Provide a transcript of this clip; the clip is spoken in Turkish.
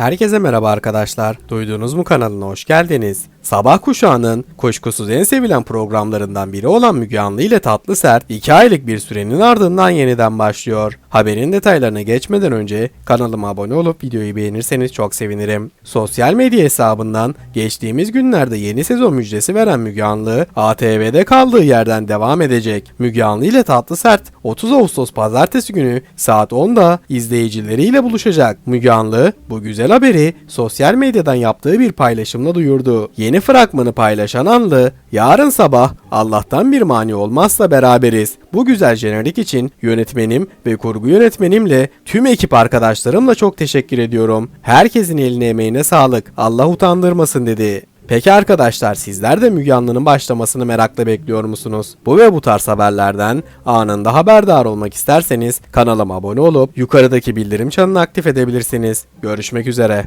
Herkese merhaba arkadaşlar. Duyduğunuz mu kanalına hoş geldiniz. Sabah kuşağının kuşkusuz en sevilen programlarından biri olan Müge Anlı ile Tatlı Sert 2 aylık bir sürenin ardından yeniden başlıyor. Haberin detaylarına geçmeden önce kanalıma abone olup videoyu beğenirseniz çok sevinirim. Sosyal medya hesabından geçtiğimiz günlerde yeni sezon müjdesi veren Müge Anlı ATV'de kaldığı yerden devam edecek. Müge Anlı ile Tatlı Sert 30 Ağustos pazartesi günü saat 10'da izleyicileriyle buluşacak. Müge Anlı bu güzel haberi sosyal medyadan yaptığı bir paylaşımla duyurdu. Yeni fragmanı paylaşan Anlı, yarın sabah Allah'tan bir mani olmazsa beraberiz. Bu güzel jenerik için yönetmenim ve kurgu yönetmenimle tüm ekip arkadaşlarımla çok teşekkür ediyorum. Herkesin eline emeğine sağlık. Allah utandırmasın dedi. Peki arkadaşlar sizler de Müge Anlı'nın başlamasını merakla bekliyor musunuz? Bu ve bu tarz haberlerden anında haberdar olmak isterseniz kanalıma abone olup yukarıdaki bildirim çanını aktif edebilirsiniz. Görüşmek üzere.